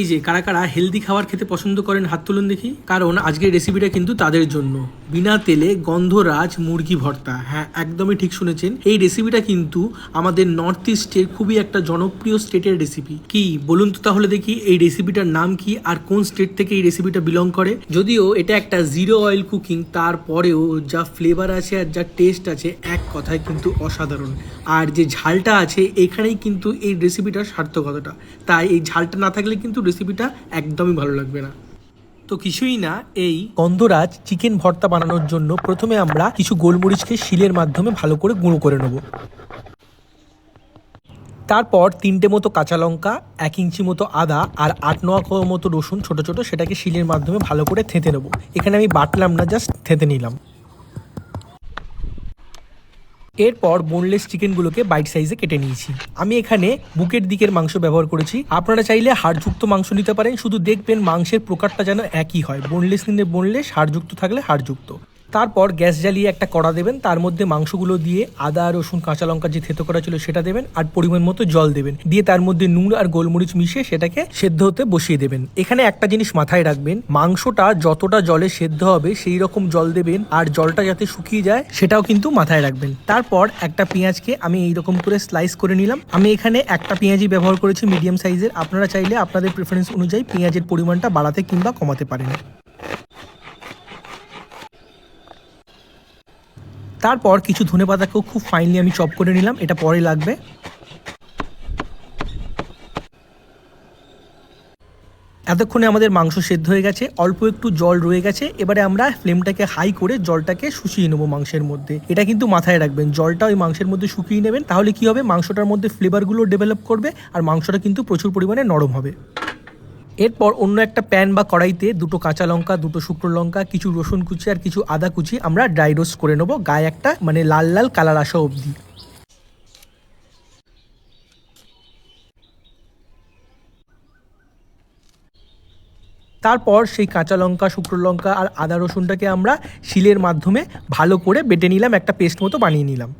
এই যে, কারা কারা হেলদি খাবার খেতে পছন্দ করেন, হাত তুলুন দেখি। কারণ আজকের রেসিপিটা কিন্তু তাদের জন্য। বিনা তেলে গন্ধরাজ মুরগি ভর্তা। হ্যাঁ একদমই ঠিক শুনেছেন। এই রেসিপিটা কিন্তু আমাদের নর্থ ইস্টের খুবই একটা জনপ্রিয় স্টেটের রেসিপি কি, বলুন তো তাহলে দেখি এই রেসিপিটার নাম কি আর কোন স্টেট থেকে এই রেসিপিটা বিলং করে? যদিও এটা একটা জিরো অয়েল কুকিং তারপরেও যা ফ্লেভার আছে আর যা টেস্ট আছে, এক কথায় কিন্তু অসাধারণ। আর যে ঝালটা আছে, এখানেই কিন্তু এই রেসিপিটার সার্থকতাটা তাই এই ঝালটা না থাকলে কিন্তু রেসিপিটা একদমই ভালো লাগবে না। তো কিছুই না, এই গন্ধরাজ চিকেন ভর্তা বানানোর জন্য প্রথমে আমরা কিছু গোলমরিচকে শিলের মাধ্যমে ভালো করে গুঁড়ো করে নেব। তারপর তিনটে মতো কাঁচা লঙ্কা, এক ইঞ্চি মতো আদা আর আট নয় মতো রসুন ছোট ছোট সেটাকে শিলের মাধ্যমে ভালো করে থেঁতে নেব। এখানে আমি বাটলাম না জাস্ট থেঁতে নিলাম। এরপর বোনলেস চিকেনগুলোকে বাইট সাইজে কেটে নিয়েছি। আমি এখানে বুকের দিকের মাংস ব্যবহার করেছি। আপনারা চাইলে হাড়যুক্ত মাংস নিতে পারেন। শুধু দেখবেন মাংসের প্রকারটা যেন একই হয়। বোনলেস নিলে বোনলেস হাড়যুক্ত থাকলে হাড়যুক্ত। তারপর গ্যাস জ্বালিয়ে একটা কড়া দেবেন, তার মধ্যে মাংসগুলো দিয়ে আদা, রসুন, কাঁচা লঙ্কা যে থেতো করা ছিল সেটা দেবেন, আর পরিমাণ মতো জল দেবেন। দিয়ে তার মধ্যে নুন আর গোলমরিচ মিশিয়ে সেটাকে সেদ্ধ হতে বসিয়ে দেবেন। এখানে একটা জিনিস মাথায় রাখবেন, মাংসটা যতটা জলে সেদ্ধ হবে সেই রকম জল দেবেন, আর জলটা যাতে শুকিয়ে যায় সেটাও কিন্তু মাথায় রাখবেন। তারপর একটা পেঁয়াজকে আমি এইরকম করে স্লাইস করে নিলাম। আমি এখানে একটা পেঁয়াজই ব্যবহার করেছি মিডিয়াম সাইজের আপনারা চাইলে আপনাদের প্রেফারেন্স অনুযায়ী পেঁয়াজের পরিমাণটা বাড়াতে কিংবা কমাতে পারেন। তারপর কিছু ধনে পাতাকেও খুব ফাইনলি আমি চপ করে নিলাম, এটা পরে লাগবে। এতক্ষণে আমাদের মাংস সেদ্ধ হয়ে গেছে, অল্প একটু জল রয়ে গেছে, এবারে আমরা ফ্লেমটাকে হাই করে জলটাকে শুকিয়ে নেব মাংসের মধ্যে। এটা কিন্তু মাথায় রাখবেন, জলটা ওই মাংসের মধ্যে শুকিয়ে নেবেন, তাহলে কি হবে? মাংসটার মধ্যে ফ্লেভারগুলো ডেভেলপ করবে, আর মাংসটা কিন্তু প্রচুর পরিমাণে নরম হবে। এরপর অন্য একটা প্যান বা কড়াইতে দুটো কাঁচা লঙ্কা, দুটো শুকনো লঙ্কা, কিছু রসুন কুচি আর কিছু আদা কুচি আমরা ড্রাই রোস্ট করে নেব গায়ে একটা মানে লাল লাল কালার আসা অবধি। তারপর সেই কাঁচা লঙ্কা, শুকনো লঙ্কা আর আদা রসুনটাকে আমরা শিলের মাধ্যমে ভালো করে বেটে নিলাম, একটা পেস্ট মতো বানিয়ে নিলাম।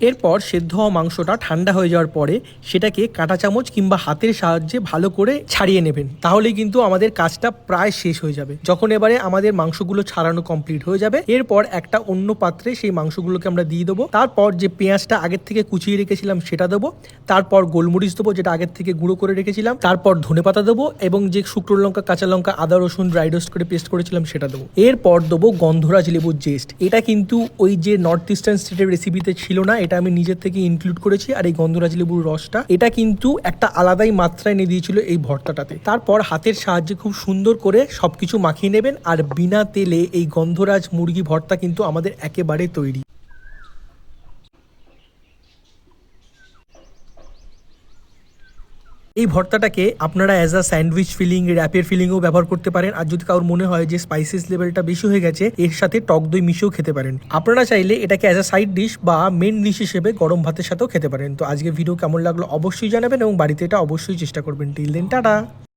এরপর সেদ্ধ হওয়া মাংসটা ঠান্ডা হয়ে যাওয়ার পরে সেটাকে কাঁটা চামচ কিংবা হাতের সাহায্যে ভালো করে ছাড়িয়ে নেবেন। তাহলেই কিন্তু আমাদের কাজটা প্রায় শেষ হয়ে যাবে। যখন এবারে আমাদের মাংসগুলো ছাড়ানো কমপ্লিট হয়ে যাবে, এরপর একটা অন্য পাত্রে সেই মাংসগুলোকে আমরা দিয়ে দেবো। তারপর যে পেঁয়াজটা আগের থেকে কুচিয়ে রেখেছিলাম সেটা দেবো। তারপর গোলমরিচ দেবো, যেটা আগের থেকে গুঁড়ো করে রেখেছিলাম। তারপর ধনেপাতা দেবো এবং যে শুকনো লঙ্কা, কাঁচা লঙ্কা, আদা, রসুন ড্রাই রোস্ট করে পেস্ট করেছিলাম সেটা দেবো। এরপর দেবো গন্ধরাজ লেবুর জেস্ট এটা কিন্তু ওই যে নর্থ ইস্টার্ন স্টেটের রেসিপিতে ছিল না এটা আমি নিজের থেকে ইনক্লুড করেছি আর এই গন্ধরাজ লেবুর রসটা, এটা কিন্তু একটা আলাদাই মাত্রায় এনে দিয়েছিল এই ভর্তাটাতে। তারপর হাতের সাহায্যে খুব সুন্দর করে সবকিছু মাখিয়ে নেবেন আর বিনা তেলে এই গন্ধরাজ মুরগি ভর্তা কিন্তু আমাদের একেবারে তৈরি। এই ভর্তাটাকে আপনারা অ্যাজ আ স্যান্ডউইচ ফিলিং র্যাপের ফিলিংও ব্যবহার করতে পারেন। আর যদি কারোর মনে হয় যে স্পাইসিস লেভেলটা বেশি হয়ে গেছে, এর সাথে টক দই মিশিয়েও খেতে পারেন। আপনারা চাইলে এটাকে অ্যাজ আ সাইড ডিশ বা মেন ডিশ হিসেবে গরম ভাতের সাথেও খেতে পারেন। তো আজকে ভিডিও কেমন লাগল অবশ্যই জানাবেন এবং বাড়িতে এটা অবশ্যই চেষ্টা করবেন। Till then tata!